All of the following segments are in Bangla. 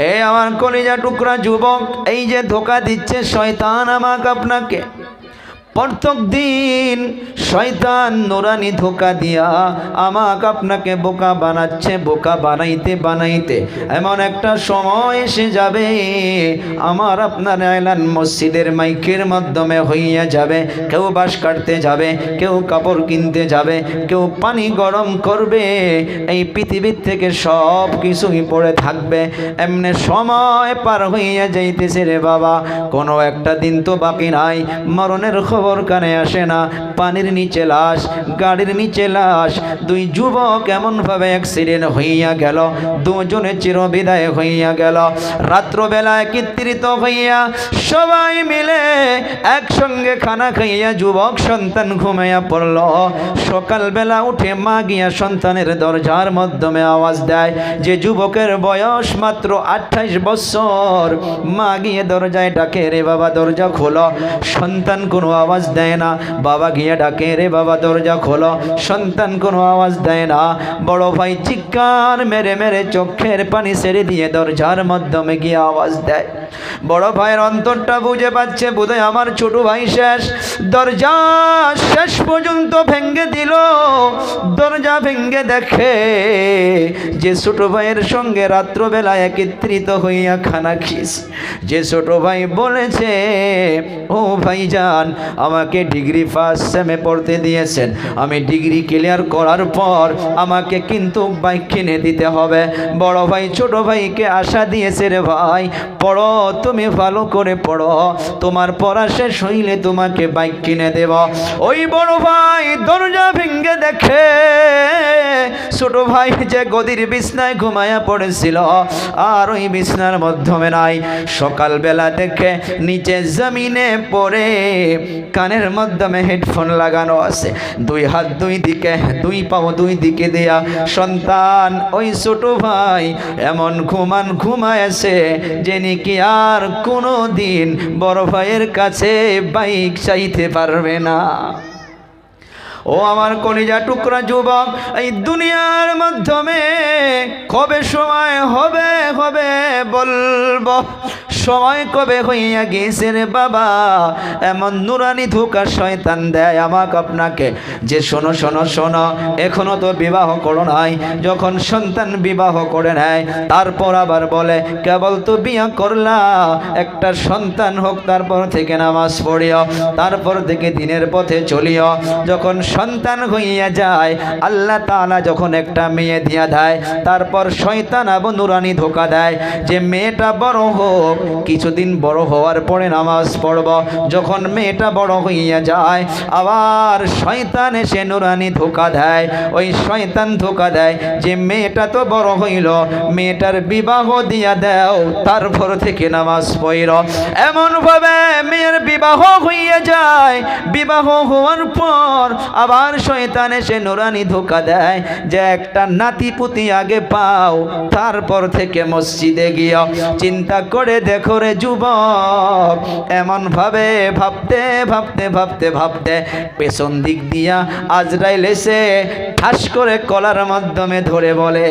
এ আমার কলিজা টুকরা যুবক এই যে ধোকা দিচ্ছে শয়তান আমাকে আপনাকে। প্রত্যেক দিন শয়তান নোরানি ধোকা দিয়া আমাকে আপনাকে বোকা বানাচ্ছে, বোকা বানাইতে বানাইতে। এমন একটা সময় এসে যাবে, আমার আপনার এলান মসজিদের মাইকের মাধ্যমে হইয়া যাবে। কেউ বাস কাটতে যাবে, কেউ কাপড় কিনতে যাবে, কেউ পানি গরম করবে। এই পৃথিবীর থেকে সব কিছুই পড়ে থাকবে। এমনি সময় পার হইয়া যাইতেছে রে বাবা। কোনো একটা দিন তো বাকি নাই। মরণের খবর কানে আসে না, পানির নিচে লাশ, গাড়ির নিচে লাশ। দুই যুবক এমনভাবে অ্যাক্সিডেন্ট হইয়া গেল, দুজনে চিরবিদায় হইয়া গেল। রাত্রবেলা একত্রিত হইয়া সবাই মিলে একসঙ্গে খানা খাইয়া যুবক সন্তান ঘুমাইয়া পড়ল। সকালবেলা উঠে মা গিয়া সন্তানের দরজার মাধ্যমে আওয়াজ দেয় যে যুবকের বয়স মাত্র আঠাইশ বছর। মা গিয়ে দরজায় ডাকে, রে বাবা, দরজা খোলো। সন্তান কোনো আওয়াজ দেয় না। বাবা গিয়ে ডাকে, রে বাবা, দরজা খোলো। সন্তান কোনো আওয়াজ দেয় না। বড় ভাই চিৎকার মেরে মেরে চোখের পানি সেরে দিয়ে দরজার মাধ্যমে গিয়ে আওয়াজ দেয়। বড় ভাইয়ের অন্তরটা বুঝে পাচ্ছে, বোধহয় আমার ছোট ভাই শেষ। দরজা শেষ পর্যন্ত ভেঙ্গে দিল। দরজা ভেঙ্গে দেখে যে ছোট ভাইয়ের সঙ্গে রাত্রবেলায় একত্রিত হইয়া খানা খিস যে ছোট ভাই বলেছে, ও ভাইজান আমাকে ডিগ্রি ফার্স্ট সেমে পড়তে দিয়েছেন। আমি ডিগ্রি ক্লিয়ার করার পর আমাকে কিন্তু বাইক কিনে দিতে হবে। বড় ভাই, ছোট ভাইকে আশা দিয়েছে রে ভাই, পড়ো, তুমি ভালো করে পড়ো। তোমার পড়া শেষ হইলে তোমাকে বাইক কিনে দেব। ওই বড় ভাই দরজা ভেঙ্গে দেখে, ছোট ভাই যে গদির বিছনায় ঘুমায়া পড়েছিল, আর ওই বিছনার মাধ্যমে নাই। সকালবেলা দেখে নিচে জমিনে পড়ে কানের মাধ্যমে হেডফোন লাগানো আছে। দুই হাত দুই দিকে, দুই পাও দুই দিকে দেয়া। সন্তান, ওই ছোট ভাই এমন ঘুমান ঘুমায়ছে যে নাকি আর কোনো দিন বড় ভাইয়ের কাছে বাইক চাইতে পারবে না। ও আমার কলিজা টুকরা যুবক, এই দুনিয়ার মাধ্যমে কবে সময় হবে হবে বলব? সময় কবে হইয়া গেছে রে বাবা? এমন নুরানি ধোকা শয়তান দেয় আমাকে আপনাকে। যে শোনো শোনো শোনো, এখনও তো বিবাহ করো নাই। যখন সন্তান বিবাহ করে নেয়, তারপর আবার বলে, কেবল তো বিয়া করলা, একটা সন্তান হোক, তারপর থেকে নামাজ পড়িও, তারপর থেকে দিনের পথে চলিও। যখন সন্তান হইয়া যায়, আল্লাহ তাআলা যখন একটা মেয়ে দিয়া দেয়, তারপর শয়তান আবু নুরানি ধোকা দেয় যে মেয়েটা বড় হোক, কিছুদিন বড় হওয়ার পরে নামাজ পড়ব। যখন মেয়েটা বড় হইয়া যায়, আবার শয়তান এসে নুরানি ধোকা দেয়। ওই শয়তান ধোকা দেয় যে মেয়েটা তো বড় হইল, মেয়েটার বিবাহ দিয়া দাও, তারপর থেকে নামাজ পড়ল। এমনভাবে মেয়ের বিবাহ হইয়া যায়। বিবাহ হওয়ার পর আবার শয়তান এসে নোরানি ধোকা দেয় যে একটা নাতি পুতি আগে পাও, তারপর থেকে মসজিদে গিয়া। চিন্তা করে দেখো রে যুবক এমন ভাবে ভাবতে ভাবতে ভাবতে ভাবতে পেছন দিক দিয়া আজরাইল এসে ঠাস করে কলার মাধ্যমে ধরে বলে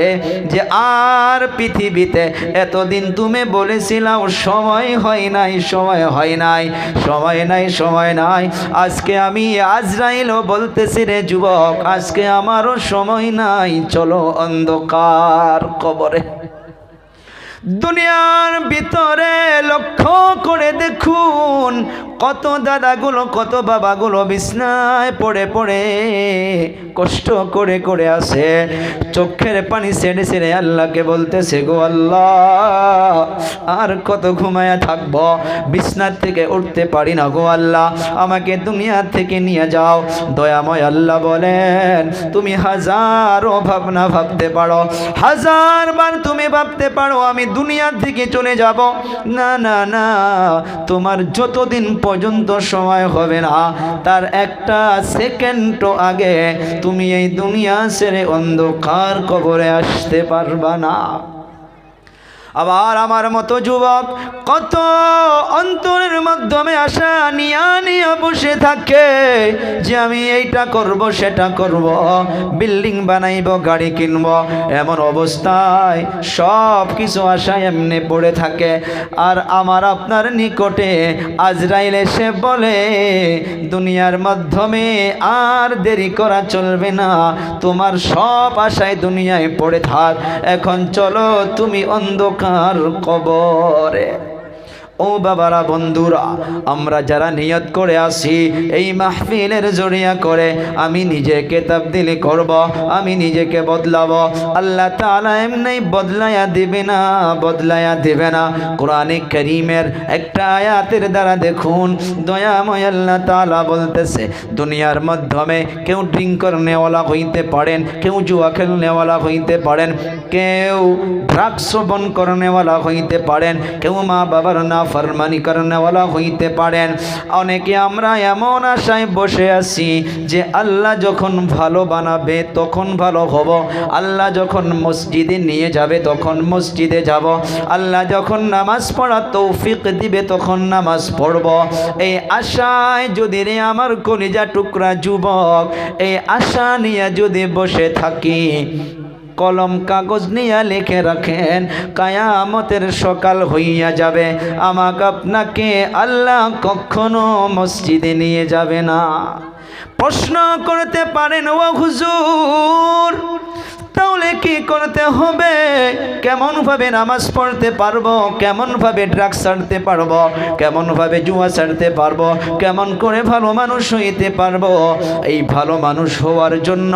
যে, আর পৃথিবীতে এতদিন তুমি বলেছিলাম সময় হয় নাই, সময় হয় নাই, সময় নাই সময় নাই। আজকে আমি আজরাইলও বলতেছি রে যুবক আজকে আমারও সময় নাই চলো অন্ধকার কবরে। দুনিয়ার ভিতরে লক্ষ্য করে দেখুন, কত দাদাগুলো, কত বাবাগুলো বিছনায় পড়ে পড়ে কষ্ট করে করে আসে। চোখের পানি ছেড়ে ছেড়ে আল্লাহকে বলতেছে, গো আল্লাহ, আর কত ঘুমায়া থাকব? বিছনার থেকে উঠতে পারি না, গো আল্লাহ, আমাকে দুনিয়া থেকে নিয়ে যাও। দয়াময় আল্লাহ বলেন, তুমি হাজারো ভাবনা ভাবতে পারো, হাজার বার তুমি ভাবতে পারো, আমি দুনিয়া থেকে চলে যাব। না না না, তোমার যতদিন পর্যন্ত সময় হবে না, তার একটা সেকেন্ডও আগে তুমি এই দুনিয়া ছেড়ে অন্ধকার কবরে আসতে পারবা না। আবার আমার মতো যুবক কত অন্তরের মাধ্যমে আশা নিয়া নিয়ে বসে থাকে যে আমি এইটা করব, সেটা করব, বিল্ডিং বানাইব, গাড়ি কিনব। এমন অবস্থায় সব কিছু আশা এমনি পড়ে থাকে। আর আমার আপনার নিকটে আজরাইল এসে বলে, দুনিয়ার মাধ্যমে আর দেরি করা চলবে না। তোমার সব আশায় দুনিয়ায় পড়ে থাক। এখন চলো তুমি অন্ধকার কবরে। ও বাবারা, বন্ধুরা, আমরা যারা নিয়ত করে আসি এই মাহফিলের জড়িয়া করে আমি নিজেকে তাবদিলি করব, আমি নিজেকে বদলাব। আল্লাহ তাআলা এমনি বদলায়া দিবে না, বদলায়া দিবে না। কোরআনে করিমের একটা আয়াতের দ্বারা দেখুন, দয়াময় আল্লাহ তাআলা বলতেছে, দুনিয়ার মাধ্যমে কেউ ড্রিঙ্ক করনেওয়ালা হইতে পারেন, কেউ জুয়া খেলনেওয়ালা হইতে পারেন, কেউ ড্রাগস সেবন করনেওয়ালা হইতে পারেন, কেউ মা বাবার না ফরমানি করনেওয়ালা হইতে পারেন। অনেকে আমরা এমন আশায় বসে আছি যে আল্লাহ যখন ভালো বানাবে তখন ভালো হব। আল্লাহ যখন মসজিদে নিয়ে যাবে তখন মসজিদে যাব। আল্লাহ যখন নামাজ পড়া তৌফিক দিবে তখন নামাজ পড়ব। এই আশায় যদি রে আমার কলিজা টুকরা যুবক, এই আশা নিয়ে যদি বসে থাকি কলম কাগজ নিয়ে লিখে রাখেন, কায়ামতের সকাল হইয়া যাবে। আমাকে আপনাকে আল্লাহ কখনো মসজিদে নিয়ে যাবে না। প্রশ্ন করতে পারেন, ও হুজুর তাহলে কি করতে হবে? কেমনভাবে নামাজ পড়তে পারব? কেমনভাবে ড্রাগস ছাড়তে পারব? কেমনভাবে জুয়া ছাড়তে পারব? কেমন করে ভালো মানুষ হইতে পারব? এই ভালো মানুষ হওয়ার জন্য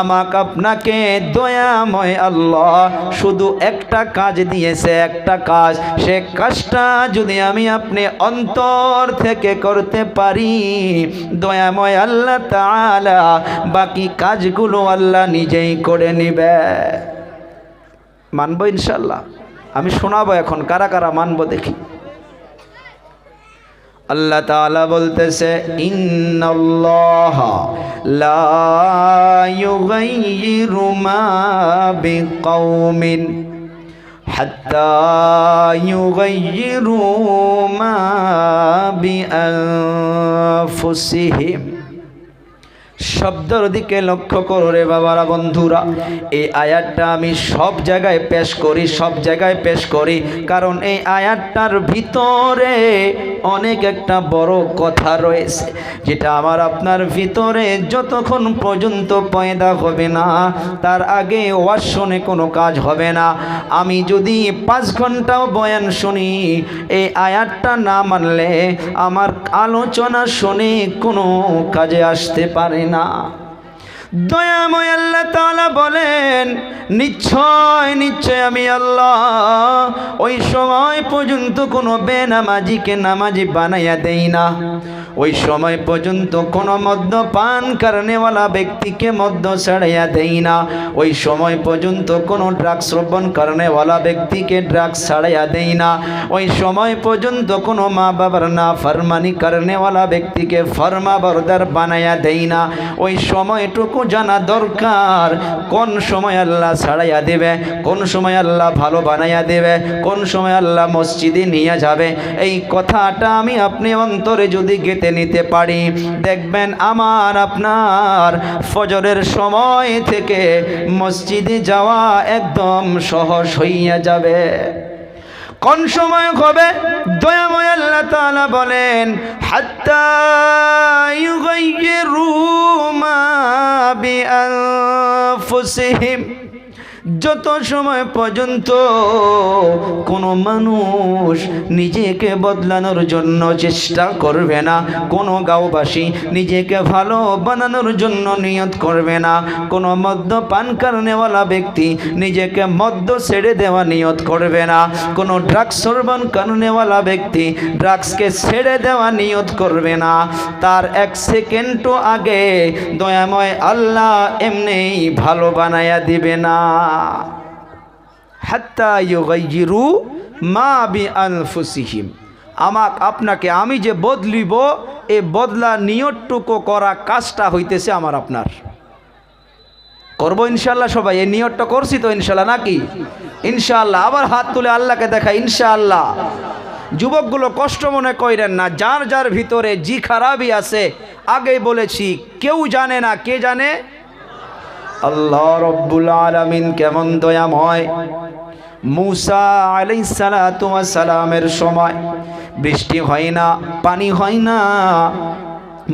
আমাকে আপনাকে দয়াময় আল্লাহ শুধু একটা কাজ দিয়েছে, একটা কাজ। সে কাজটা যদি আমি আপনি অন্তর থেকে করতে পারি, দয়াময় আল্লাহ তাআলা বাকি কাজগুলো আল্লাহ নিজেই করে নিবে। মানবো ইনশাল্লাহ আমি শোনাবো এখন, কারা কারা মানবো দেখি। আল্লাহ তাআলা বলতেছে, ইন্নাল্লাহ লা ইউগাইয়িরু মা শব্দের দিকে লক্ষ্য করো রে বাবারা বন্ধুরা। এই আয়াতটা আমি সব জায়গায় পেশ করি, সব জায়গায় পেশ করি। কারণ এই আয়াতটার ভিতরে অনেক একটা বড় কথা রয়েছে, যেটা আমার আপনার ভিতরে যতক্ষণ পর্যন্ত পয়দা হবে না, তার আগে ওয়াজ শুনে কোনো কাজ হবে না। আমি যদি পাঁচ ঘন্টাও বয়ান শুনি, এই আয়াতটা না মানলে আমার আলোচনা শুনে কোনো কাজে আসতে পারে না। দয়াময় আল্লাহ তালা বলেন, নিশ্চয় নিশ্চয় আমি আল্লাহ। ওই সময় পর্যন্ত কোনো বেনামাজিকে নামাজি বানাইয়া দেই না। ওই সময় পর্যন্ত কোনো মদ্য পান কারণেওয়ালা ব্যক্তিকে মদ্য ছাড়াইয়া দেই না। ওই সময় পর্যন্ত কোনো ড্রাগস শ্রবণ কারণেওয়ালা ব্যক্তিকে ড্রাগস ছাড়াইয়া দেই না। ওই সময় পর্যন্ত কোনো মা বাবার না ফরমানি কারণেওয়ালা ব্যক্তিকে ফরমা বরদার বানাইয়া দেই না। ওই সময়টুকু জানা দরকার। কোন সময় আল্লাহ ছাড়াইয়া দেবে, কোন সময় আল্লাহ ভালো বানাইয়া দেবে, কোন সময় আল্লাহ মসজিদে নিয়ে যাবে। এই কথাটা আমি আপনি অন্তরে যদি গেতে নিতে পারি, দেখবেন আমার, আপনার ফজরের সময় থেকে মসজিদে যাওয়া একদম সহজ হইয়া যাবে। কোন সময় হবে? দয়াময় আল্লাহ তাআলা বলেন হাত্তা ইউগাইয়িরু মা যত সময় পর্যন্ত কোনো মানুষ নিজেকে বদলানোর জন্য চেষ্টা করবে না, কোনো গাঁওবাসী নিজেকে ভালো বানানোর জন্য নিয়ত করবে না, কোনো মদ্যপান কারণেওয়ালা ব্যক্তি নিজেকে মদ্য ছেড়ে দেওয়া নিয়ত করবে না, কোনো ড্রাগস সর্বান কারণেওয়ালা ব্যক্তি ড্রাগসকে ছেড়ে দেওয়া নিয়ত করবে না। তার এক সেকেন্ডও আগে দয়াময় আল্লাহ এমনি ভালো বানায়া দিবে না। হাত্তা ইউগাইয়িরু মা বি আনফুসিহিম আমাক আপনাকে আমি যে বদলিব, এ বদলা নিয়তটুকু করা কাজটা হইতেছে আমার আপনার। করব ইনশাল্লাহ সবাই, এই নিয়তটা করছি তো ইনশাল্লাহ নাকি? ইনশাআল্লাহ, আবার হাত তুলে আল্লাহকে দেখা ইনশাআল্লাহ। যুবকগুলো কষ্ট মনে করেন না, যার যার ভিতরে জি খারাপই আছে, আগেই বলেছি, কেউ জানে না কে জানে? আল্লাহ রব্বুল আলামিন কেমন দয়াময়। মুসা আলাই সালামের সময় বৃষ্টি হয় না, পানি হয় না।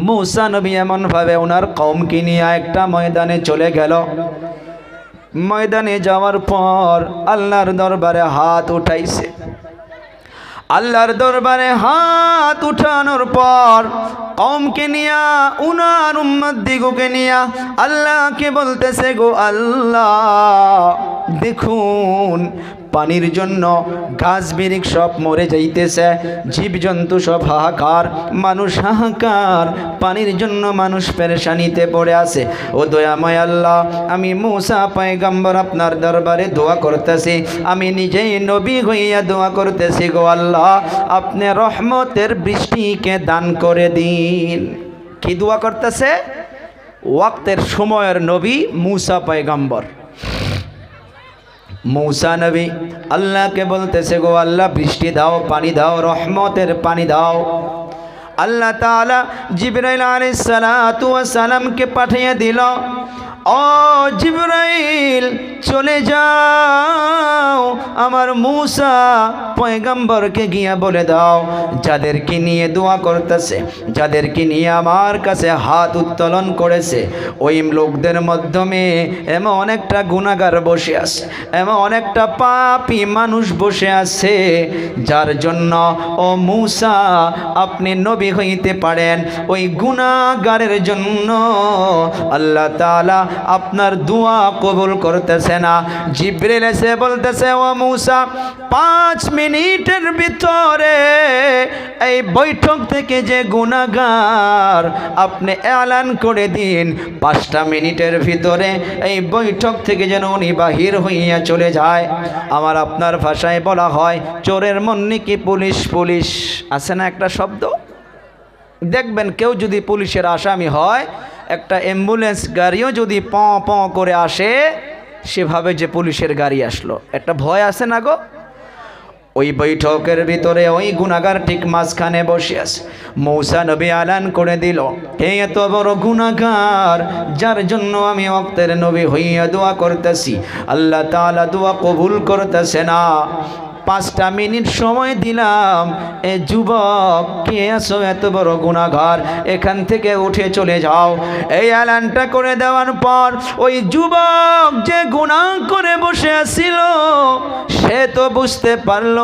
মুসা নবী এমনভাবে ওনার কমকে নিয়ে একটা ময়দানে চলে গেল। ময়দানে যাওয়ার পর আল্লাহর দরবারে হাত উঠাইছে। আল্লাহর দরবারে হাত উঠানোর পর কমকে নিয়া, উনার উম্মত দিগুকে নিয়া আল্লাহকে বলতেছে গো আল্লাহ, দেখুন পানির জন্য গাছ বিরিক সব মরে যাইতেছে, জীবজন্তু সব হাহাকার, মানুষ হাহাকার, পানির জন্য মানুষ পেরেশানিতে পড়ে আছে। ও দয়াময় আল্লাহ, আমি মুসা পায়গাম্বর আপনার দরবারে দোয়া করতেছি, আমি নিজেই নবী হইয়া দোয়া করতেছি গো আল্লাহ, আপনি রহমতের বৃষ্টিকে দান করে দিন। কি দোয়া করতেছে? ওয়াক্তের সময়ের নবী মুসা পায়গাম্বর। মৌসা নবী, আল্লাহকে বলতেছে গো আল্লাহ, বৃষ্টি দাও, পানি দাও, রহমতের পানি দাও। আল্লাহ তালা জিবরাইল আলী সালামকে পাঠিয়ে দিল। ও জিবরাইল, চলে যাও। আমার মূসা পয়গাম্বরকে গিয়া বলে দাও, যাদেরকে নিয়ে দোয়া করতেছে, যাদেরকে নিয়ে আমার কাছে হাত উত্তোলন করেছে, ওই লোকদের মাধ্যমে এমন একটা গুণাগার বসে আছে, এমন অনেকটা পাপি মানুষ বসে আছে, যার জন্য, ও মূসা, আপনি নবী হইতে পারেন। ওই গুণাগারের জন্য আল্লাহ তাআলা আপনার দোয়া কবুল করতেছে না। জিব্রিল এসে বলতেছে, ও মূসা, পাঁচ মিনিটের ভিতরে এই বৈঠক থেকে যে গুণাগার আপনি এলান করে দিন, পাঁচটা মিনিটের ভিতরে এই বৈঠক থেকে যেন উনি বাহির হইয়া চলে যায়। আমার আপনার ভাষায় বলা হয়, চোরের মন কি পুলিশ পুলিশ? আছে না একটা শব্দ? দেখবেন কেউ যদি পুলিশের আসামি হয় একটা অ্যাম্বুলেন্স গাড়িও যদি প প করে আসে, সেভাবে যে পুলিশের গাড়ি আসলো। একটা ভয় আছে না গো? ওই বৈঠকের ভিতরে ওই গুণাগার ঠিক মাঝখানে বসে আছে। মৌসা নবী আলান করে দিল, হে এত বড় গুণাগার, যার জন্য আমি অক্তের নবী হইয়া দোয়া করতেছি। আল্লাহ তালা দোয়া কবুল করতেছে না। পাঁচটা মিনিট সময় দিলাম। এ যুবক, কে আসো এত বড় গুণাঘর এখান থেকে উঠে চলে যাও। এই অ্যালানটা করে দেওয়ার পর ওই যুবক যে গুণা করে বসে আসিল সে তো বুঝতে পারল,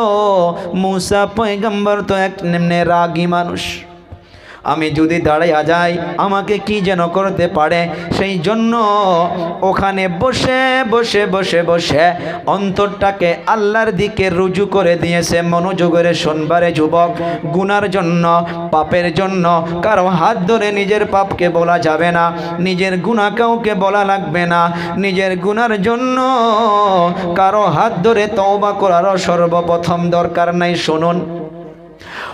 মুসা পয়গম্বর তো এক নিম্নে রাগী মানুষ। আমি যদি দাঁড়াইয়া যাই, আমাকে কি যেন করতে পারে? সেই জন্য ওখানে বসে বসে বসে বসে অন্তরটাকে আল্লাহর দিকে রুজু করে দিয়েছে মনোযোগের সোনবারে যুবক। গুনার জন্য, পাপের জন্য কারও হাত ধরে নিজের পাপকে বলা যাবে না। নিজের গুণা কাউকে বলা লাগবে না। নিজের গুনার জন্য কারও হাত ধরে তওবা করারও সর্বপ্রথম দরকার নাই। শুনুন।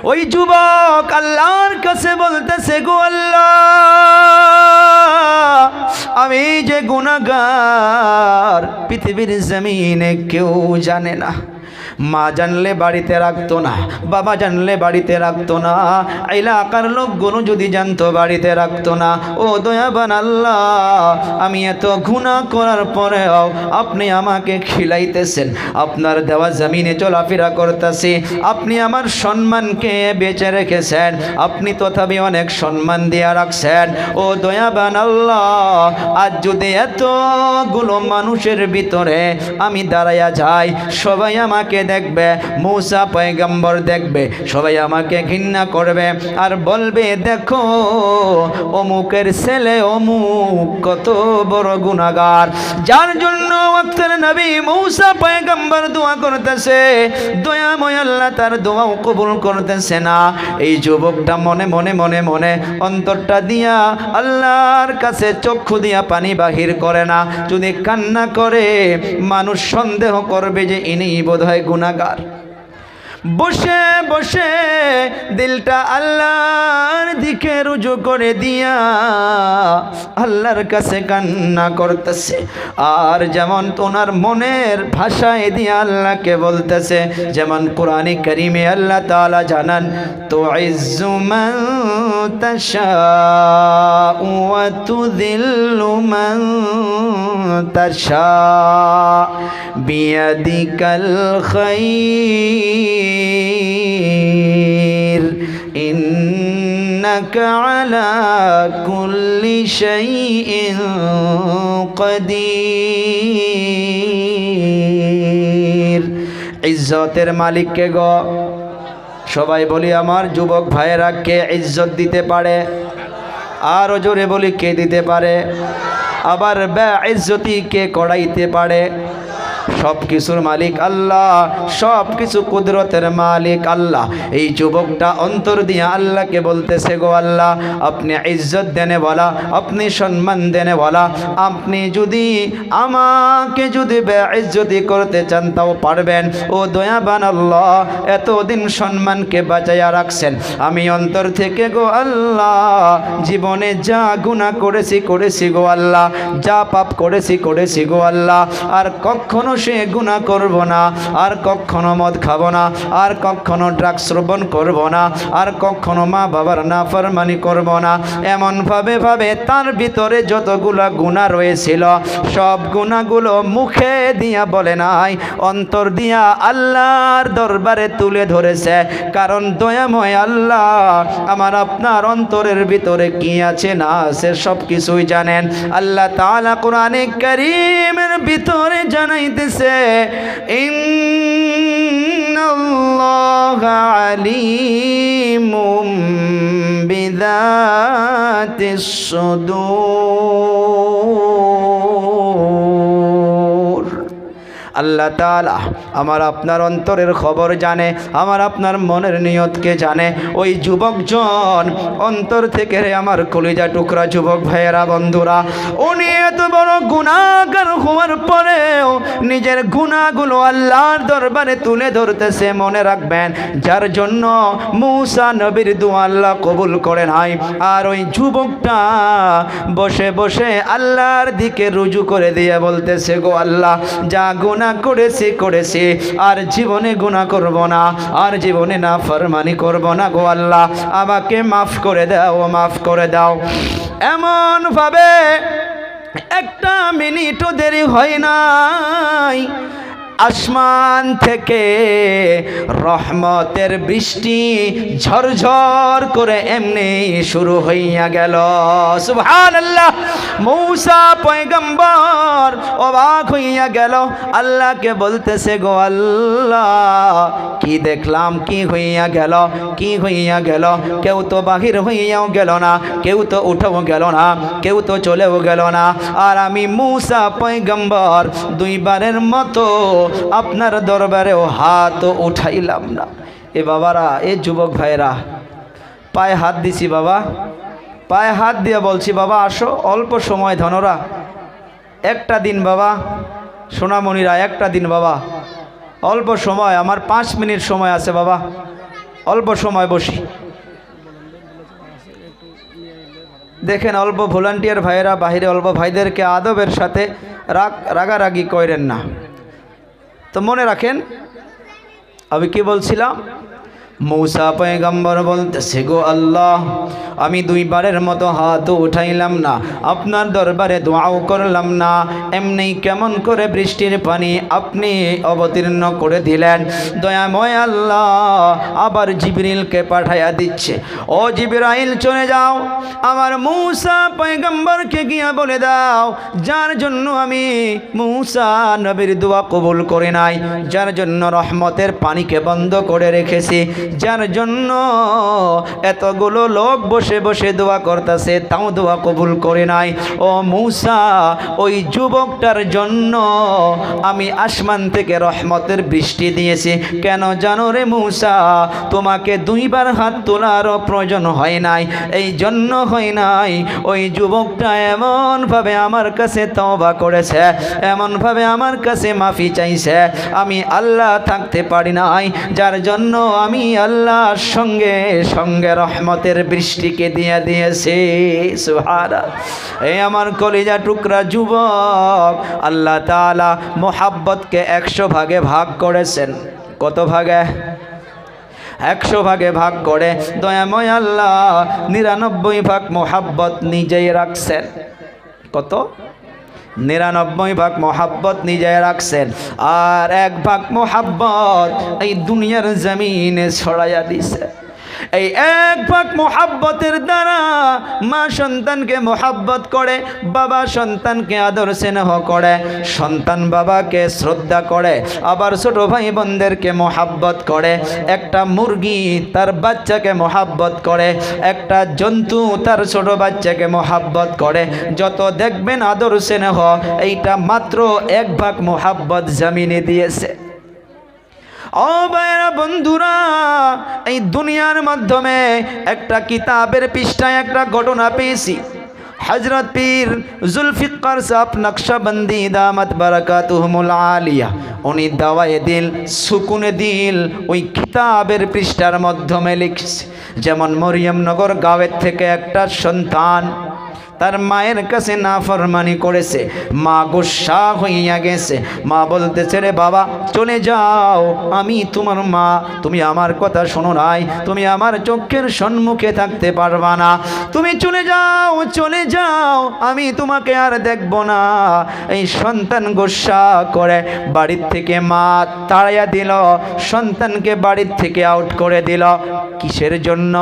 ওই যুবক আল্লাহর কাছে বলতেছে, গো আল্লাহ, আমি যে গুণাগার পৃথিবীর জমিনে কেউ জানে না। মা জানলে বাড়িতে রাখতো না, বাবা জানলে বাড়িতে রাখতো না। এলাকার লোকগুলো যদি জানতো বাড়িতে রাখতো না, ও দয়াবান আল্লাহ, আমি এত গুণা করার পরেও আপনি আমাকে খিলাইতেছেন, আপনার দেওয়া জমিনে চলাফেরা করতেছি, আপনি আমার সম্মানকে বেঁচে রেখেছেন, আপনি তথাপি অনেক সম্মান দিয়া রাখছেন। ও দয়াবান আল্লাহ, আজ যদি এতগুলো মানুষের ভিতরে আমি দাঁড়াইয়া যাই, সবাই আমাকে দেখবে, মৌসা পয়গম্বর দেখবে, সবাই আমাকে ঘৃণা করবে। আর বলবে, দেখো, অমুকের ছেলে অমুক কত বড় গুণাগার যার জন্য নবী মৌসা পয়গম্বর দোয়া করতেছে। দয়াময় আল্লাহ তার দোয়াও কবুল করতেছে না। এই যুবকটা মনে মনে মনে মনে অন্তরটা দিয়া আল্লাহর কাছে চক্ষু দিয়া পানি বাহির করে না। যদি কান্না করে, মানুষ সন্দেহ করবে যে ইনি বোধ হয় গুণাগার বসে বসে দিলটা আল্লাহর দিকে রুজু করে দিয়া আল্লাহর কাছে কান্না করতেছে। আর যেমন তোনার মনের ভাষায় দিয়ে আল্লাহকে বলতেছে, যেমন কোরআনে করিমে আল্লাহ তাআলা জানান তো ইজ্জুমান তাশা ওয়া তুযিল্লু মান তাশা বিয়াদিকাল খাইর إنك على كل شيء قدير ইজ্জতের মালিককে গ সবাই বলি আমার যুবক ভাইয়েরা কে ইজ্জত দিতে পারে আরও জোরে বলি কে দিতে পারে আবার বে ইজ্জতি কে কড়াইতে পারে সব কিছুর মালিক আল্লাহ সব কিছু কুদরতের মালিক আল্লাহ। এই যুবকটা অন্তর দিয়ে আল্লাহকে বলতেছে, গো আল্লাহ, আপনি ইজ্জত দেনে বলা, আপনি সম্মান দেনে বলা, আপনি যদি আমাকে যদি ইজ্জতি করতে চান, তাও পারবেন। ও দয়াবান আল্লাহ, এতদিন সম্মানকে বাঁচাইয়া রাখছেন। আমি অন্তর থেকে, গো আল্লাহ, জীবনে যা গুণা করেছি করেছি, গো আল্লাহ। যা পাপ করেছি করেছি, গো আল্লাহ। আর কখনো সে গুণা করব না, আর কখনো মদ খাব না, আর কখনো ড্রাগস শ্রবণ করব না, আর কখনো মা বাবার না ফরমানি করব না। এমনভাবে ভাবে তার ভিতরে যতগুলো গুণা রয়েছিল, সব গুণাগুলো মুখে দিয়া বলে নাই, অন্তর দিয়া আল্লাহর দরবারে তুলে ধরেছে। কারণ দয়াময় আল্লাহ, আমার আপনার অন্তরের ভিতরে কি আছে না আছে সব কিছুই জানেন। আল্লাহ তাআলা কোরআনে কারীমের ভিতরে জানাইতেছে ইন্নাল্লাহা আলিমুম বিযাতিস সুদূর আল্লাহ তাআলা আমার আপনার অন্তরের খবর জানে, আমার আপনার মনের নিয়তকে জানে। ওই যুবকজন অন্তর থেকে রে আমার কলিজা টুকরা যুবক ভাইয়েরা, বন্ধুরা, উনি এত বড় গুণাগার হওয়ার পরেও নিজের গুণাগুলো আল্লাহর দরবারে তুলে ধরতেছে মনে রাখবেন। যার জন্য মূসা নবীর দোয়া আল্লাহ কবুল করে নাই। আর ওই যুবকটা বসে বসে আল্লাহর দিকে রুজু করে দিয়ে বলতেছে, গো আল্লাহ, যা গুণা করেছি করেছি। আর জীবনে গুণা করব না, আর জীবনে না ফরমানি করব না গো আল্লাহ। আমাকে মাফ করে দাও, মাফ করে দাও। এমন ভাবে একটা মিনিটও দেরি হয় নাই। আসমান থেকে রহমতের বৃষ্টি ঝরঝর করে এমনি শুরু হইয়া গেল। সুবহানাল্লাহ। মৌসা পয়গম্বর অবাক হইয়া গেল। আল্লাহকে বলতেছে গো আল্লাহ, কি দেখলাম, কি হইয়া গেল, কি হইয়া গেল? কেউ তো বাহির হইয়াও গেল না, কেউ তো উঠেও গেল না, কেউ তো চলেও গেল না। আর আমি মূসা পয়গম্বর দুইবারের মতো আপনার দরবারেও হাত উঠাইলাম না। এ বাবারা, এ যুবক ভাইরা পায়ে হাত দিছি বাবা। পায়ে হাত দিয়ে বলছি, বাবা, আসো, অল্প সময় ধনরা। একটা দিন বাবা, সোনামণিরা, একটা দিন বাবা। অল্প সময়, আমার পাঁচ মিনিট সময় আছে বাবা। অল্প সময় বসি। দেখেন, অল্প ভলান্টিয়ার ভাইয়েরা, বাহিরে অল্প ভাইদেরকে আদবের সাথে রাগ রাগারাগি করেন না। তো মনে রাখেন আমি কি বলছিলাম? মৌসা পয়গম্বর বলতেছে, গো আল্লাহ, আমি দুইবারের মতো হাত উঠাইলাম না, আপনার দরবারে দোয়াও করলাম না, এমনি কেমন করে বৃষ্টির পানি আপনি অবতীর্ণ করে দিলেন? দয়াময় আল্লাহ, আবার জিবরিলকে পাঠাইয়া দিচ্ছে। ও জিবরাইল, চলে যাও, আমার মৌসা পয়গম্বরকে গিয়া বলে দাও, যার জন্য আমি মৌসা নবীর দোয়া কবুল করে নাই, যার জন্য রহমতের পানিকে বন্ধ করে রেখেছি যার জন্য এতগুলো লোক বসে বসে দোয়া করতেছে, তাও দোয়া কবুল করে নাই। ও মূসা, ওই যুবকটার জন্য আমি আসমান থেকে রহমতের বৃষ্টি দিয়েছি। কেন জানো রে মূসা, তোমাকে দুইবার হাত তোলারও প্রয়োজন হয় নাই। এই জন্য হয় নাই, ওই যুবকটা এমনভাবে আমার কাছে তওবা করেছে, এমনভাবে আমার কাছে মাফি চাইছে। আমি আল্লাহ থাকতে পারি নাই, যার জন্য আমি আল্লাহর সঙ্গে সঙ্গে রহমতের বৃষ্টিকে দিয়ে দিয়েছে। সুহারা এই আমার কলিজা টুকরা যুবক, আল্লাহ তাআলা মোহাব্বতকে একশো ভাগে ভাগ করেছেন। কত ভাগে? একশো ভাগে ভাগ করে দয়াময় আল্লাহ নিরানব্বই ভাগ মোহাব্বত নিজেই রাখছেন। কত? নিরানব্বই ভাগ মোহাব্বত নিজে রাখছেন। আর এক ভাগ মোহাব্বত এই দুনিয়ার জমিনে ছড়াইয়া দিছে। এই এক ভাগ মোহাব্বতের দ্বারা মা সন্তানকে মোহাব্বত করে, বাবা সন্তানকে আদর স্নেহ করে, সন্তান বাবাকে শ্রদ্ধা করে, আবার ছোট ভাই বোনদেরকে মোহাব্বত করে, একটা মুরগি তার বাচ্চাকে মোহাব্বত করে, একটা জন্তু তার ছোট বাচ্চাকে মোহাব্বত করে। যত দেখবেন আদর স্নেহ, এইটা মাত্র এক ভাগ মোহাব্বত জামিনে দিয়েছে। ও ভাইরা বন্ধুরা, এই দুনিয়ার মাধ্যমে একটা কিতাবের পৃষ্ঠায় একটা ঘটনা পেয়েছি। হজরত পীর জুলফিকার সাহ নকশবন্দি দামত বারাকাতুহমুল আলিয়া, উনি দাওয়ায়ে দিল, সুকুনে দিল ওই কিতাবের পৃষ্ঠার মাধ্যমে লিখছে। যেমন মরিয়মনগর গাঁয়ের থেকে একটা সন্তান তার মায়ের কাছে না ফরমানি করেছে। মা গুসা হইয়া গেছে। মা বলতেছে, রে বাবা, চলে যাও। আমি তোমার মা। তুমি আমার কথা শোনো নাই। তুমি আমার চোখের সম্মুখে থাকতে পারবা না। তুমি চলে যাও চলে যাও। আমি তোমাকে আর দেখব না। এই সন্তান গোসা করে বাড়ির থেকে মা তাড়াইয়া দিল। সন্তানকে বাড়ির থেকে আউট করে দিল। কিসের জন্য?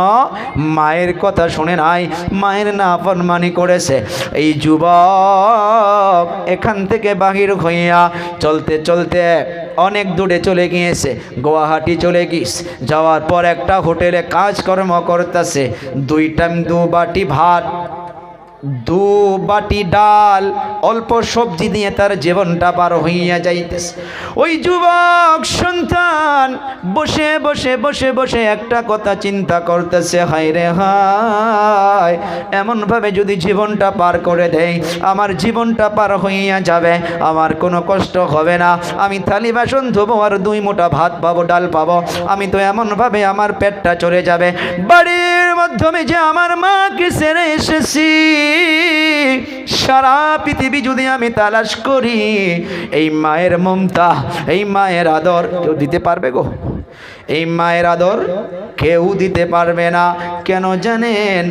মায়ের কথা শুনে নাই। মায়ের না ফরমানি করেছে এই যুবক এখান থেকে বাহির হইয়া চলতে চলতে অনেক দূরে চলে গিয়েছে, গুয়াহাটি চলে গিস। যাওয়ার পর একটা হোটেলে কাজকর্ম করতেছে। দুই টাইম দু বাটি ভাত দু বাটি ডাল, অল্প সবজি দিয়ে তার জীবনটা পার হইয়া যাইতেছে। ওই যুবক সন্তান বসে বসে বসে বসে একটা কথা চিন্তা করতেছে, হায় রে, হায়, এমনভাবে যদি জীবনটা পার করে দেয় আমার জীবনটা পার হইয়া যাবে, আমার কোনো কষ্ট হবে না। আমি থালি বাসন ধোবো আর দুই মোটা ভাত পাবো, ডাল পাবো। আমি তো এমনভাবে আমার পেটটা চলে যাবে। বাড়ির মাধ্যমে যে আমার মাকে সেরে এসেছি। সারা পৃথিবী যদি আমি তালাশ করি, এই মায়ের মমতা, এই মায়ের আদর কেউ দিতে পারবে গো? এই মায়ের আদর কেউ দিতে পারবে না। কেন জানেন,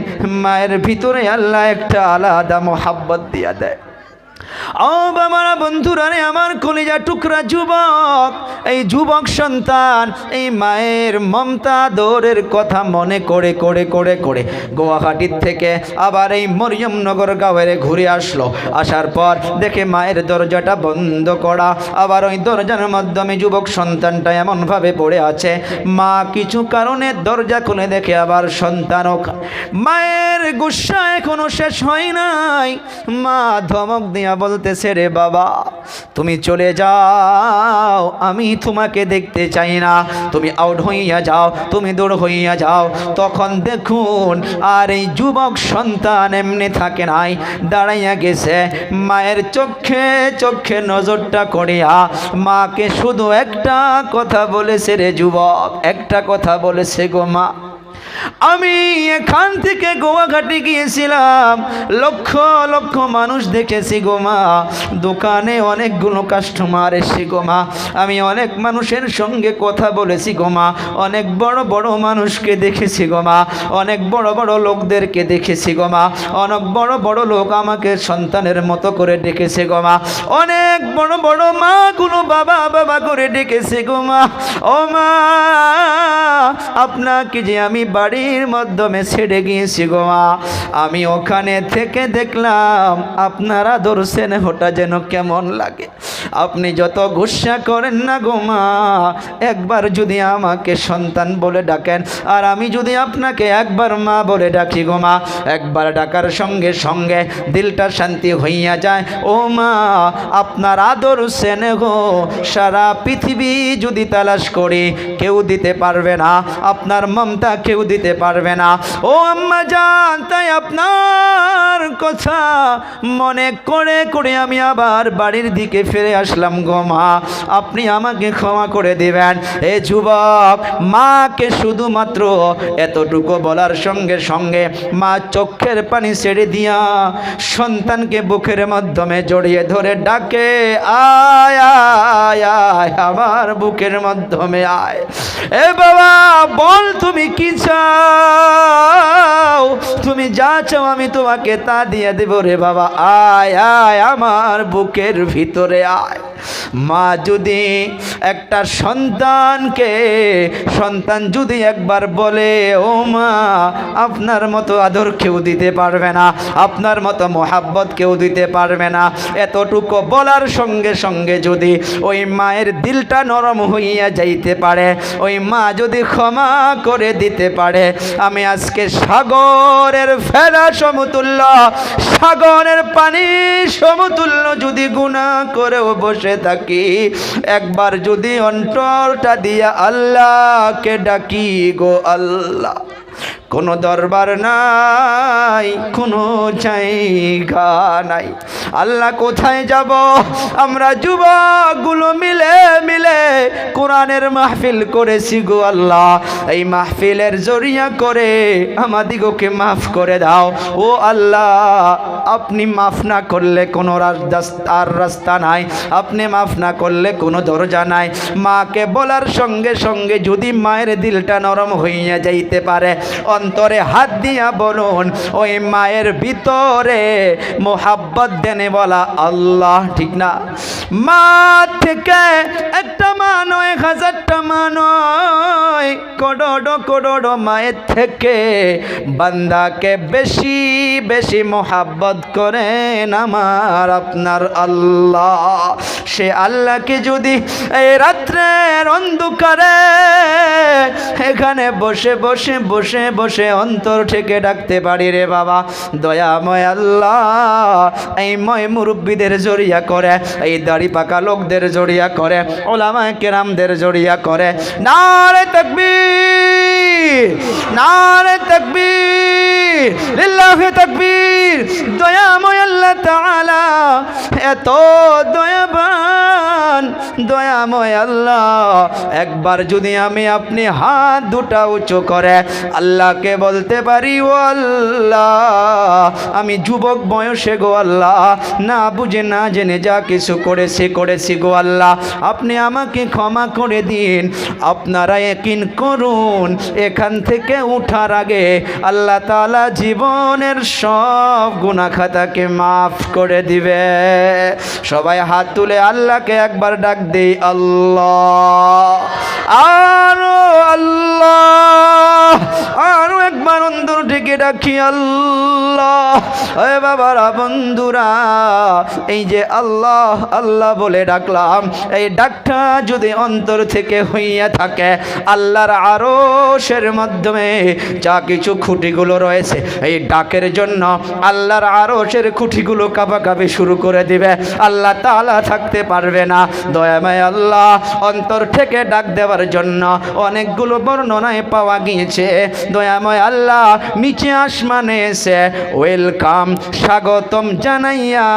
মায়ের ভিতরে আল্লাহ একটা আলাদা মোহাব্বত দিয়া দেয়। ও বাবারা বন্ধুরা রে, আমার কলিজা টুকরা যুবক, এই যুবক সন্তান, এই মায়ের মমতা দৌড়ের কথা মনে করে করে করে করে গুয়াহাটির থেকে আবার এই মরিয়মনগর গাঁয়ের ঘুরে আসলো। আসার পর দেখে মায়ের দরজাটা বন্ধ করা। আবার ওই দরজার মাধ্যমে যুবক সন্তানটা এমনভাবে পড়ে আছে। মা কিছু কারণে দরজা খুলে দেখে আবার সন্তানও মায়ের গুসা এখনও শেষ হয় নাই। মা ধমক দিয়া বলতেছে রে বাবা, তুমি চলে যাও, আমি তোমাকে দেখতে চাই না। তুমি আউট হইয়া যাও, তুমি দূর হইয়া যাও। তখন দেখুন, আর এই যুবক সন্তান এমনি থাকে নাই। দাঁড়াইয়া গেছে, মায়ের চোখে চোখে নজরটা করিয়া মাকে শুধু একটা কথা বলেছে রে যুবক, একটা কথা বলেছে গো মা। আমি এখান থেকে গোয়াঘাটে গিয়েছিলাম। লক্ষ লক্ষ মানুষ দেখেছি গো মা। দোকানে অনেকগুলো কাস্টমার এসে গো মা। আমি অনেক মানুষের সঙ্গে কথা বলেছি গো মা। অনেক বড় বড় মানুষকে দেখেছি গো মা। অনেক বড় বড় লোকদেরকে দেখেছি গো মা। অনেক বড় বড় লোক আমাকে সন্তানের মতো করে ডেকেছে গো মা। অনেক বড় বড় মা কোনো বাবা বাবা করে ডেকেছে গো মা। ও মা, আপনাকে যে আমি বাড়ির মাধ্যমে ছেড়ে গিয়েছি গো মা। আমি ওখানে থেকে দেখলাম আপনারা ধরছেন ওটা যেন কেমন লাগে। আপনি যত গুসা করেন না গো মা, একবার যদি আমাকে সন্তান বলে ডাকেন, আর আমি যদি আপনাকে একবার মা বলে ডাকি গো মা, একবার ডাকার সঙ্গে সঙ্গে দিলটা শান্তি হইয়া যায়। ও মা, আপনার আদর স্নেহ সারা পৃথিবী যদি তালাশ করি, কেউ দিতে পারবে না। আপনার মমতা কেউ দিতে পারবে না। ও আম্মা জান, তাই আপনার কথা মনে করে করে আমি আবার বাড়ির দিকে ফিরে আসলাম গো মা। আপনি আমাকে ক্ষমা করে দিবেন। এ যুবক, মাকে শুধুমাত্র এতটুকু বলার সঙ্গে সঙ্গে মা চোখের পানি ছেড়ে দিয়া সন্তানকে বুকের মাধ্যমে জড়িয়ে ধরে ডাকে আয় আয় আয়, আমার বুকের মাধ্যমে আয়। এ বাবা, বল তুমি কি চাও, তুমি যা চাও আমি তোমাকে তা দিয়ে দেব রে বাবা। আয় আয় আমার বুকের ভিতরে আয়। মা যদি একটা সন্তানকে, সন্তান যদি একবার বলে, ও মা, আপনার মতো আদর কেউ দিতে পারবে না, আপনার মতো মোহাব্বত কেউ দিতে পারবে না। এতটুকু বলার সঙ্গে সঙ্গে যদি ওই মায়ের দিলটা নরম হইয়া যাইতে পারে, ওই মা যদি ক্ষমা করে দিতে পারে। আমি আজকে সাগরের ফেরা সমতুল্য, সাগরের পানি সমতুল্য যদি গুণা করেও বসে থাকি, একবার যদি অন্তরটা দিয়া আল্লাহকে ডাকি গো আল্লাহ। কোনো দরবার নাই, কোনো জায়গা নাই। আল্লাহ কোথায় যাব? আমরা যুবকগুলো মিলে মিলে কোরআনের মাহফিল করেছি গো আল্লাহ। এই মাহফিলের জরিয়া করে আমাদিগকে মাফ করে দাও। ও আল্লাহ, আপনি মাফ না করলে কোনো আর রাস্তা নাই। আপনি মাফ না করলে কোনো দরজা নাই। মাকে বলার সঙ্গে সঙ্গে যদি মায়ের দিলটা নরম হইয়া যাইতে পারে অন্তরে হাত দিয়া বলুন, ওই মায়ের ভিতরে মোহাব্বত দেনে বলা আল্লাহ, ঠিক না? মা থেকে একটা মা নয়, হাজারটা মা নয় কোডো কোডো মায়ের থেকে বান্দাকে বেশি বেশি মোহাব্বত করেন আমার আপনার আল্লাহ। সে আল্লাহকে যদি এই রাত্রের অন্ধকারে এখানে বসে বসে বসে বসে অন্তর থেকে ডাকতে পারি রে বাবা। দয়াময় আল্লাহ, এই ময় মুরব্বীদের জড়িয়া করে, এই দাড়ি পাকা লোকদের জড়িয়া করে ওলামায় কেরামদের জড়িয়া করে। নারে তকবীর নারে তকবীর। লিল্লাহি তকবীর। দয়াময় আল্লাহ তাআলা, এত দয়াবান। দয়াময় আল্লাহ, একবার যদি আমি আপনি হাত দুটা উঁচু করে আল্লাহকে বলতে পারি, ও আল্লাহ, আমি যুবক বয়সে গো আল্লাহ, না বুঝে না জেনে যা কিছু করেছি করেছি গো আল্লাহ, আপনি আমাকে ক্ষমা করে দিন। আপনারা একিন করুন, এখান থেকে উঠার আগে আল্লাহ তাআলা জীবনের সব গুনাহ খাতাকে মাফ করে দিবে। সবাই হাত তুলে আল্লাহকে একবার ডাক দেই, আল্লাহ, আরও আল্লাহ, আরও একবার অন্তর থেকে ডাকি, আল্লাহ। এ বাবারা, বন্ধুরা, এই যে আল্লাহ আল্লাহ বলে ডাকলাম, এই ডাকটা যদি অন্তর থেকে হইয়া থাকে, আল্লাহর আরশের মাধ্যমে যা কিছু খুঁটিগুলো রয়েছে এই ডাকের জন্য আল্লাহর আরশের খুঁটিগুলো কাবাকাবি শুরু করে দিবে। আল্লাহ তাআলা থাকতে পারবে না। দয়াময় আল্লাহ, অন্তর থেকে ডাক দেওয়ার জন্য অনেকগুলো বর্ণনায় পাওয়া গিয়েছে। দয়াময় আল্লাহ, নিচে আসমানে এসে ওয়েলকাম, স্বাগতম জানাইয়া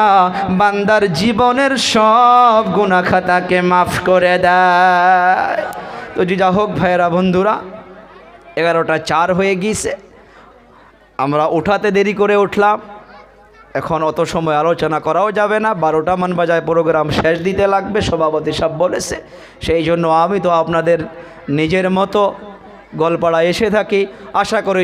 বান্দার জীবনের সব গুণা খাতাকে মাফ করে দেয়। তো যা হোক ভাইয়েরা বন্ধুরা, এগারোটা চার হয়ে গিয়েছে। আমরা উঠাতে দেরি করে উঠলাম। এখন অত সময় আলোচনা করাও যাবে না। বারোটা মান বাজায় প্রোগ্রাম শেষ দিতে লাগবে, সভাপতি সব বলেছে। সেই জন্য আমি তো আপনাদের নিজের মতো গলপাড়া এসে থাকি। আশা করি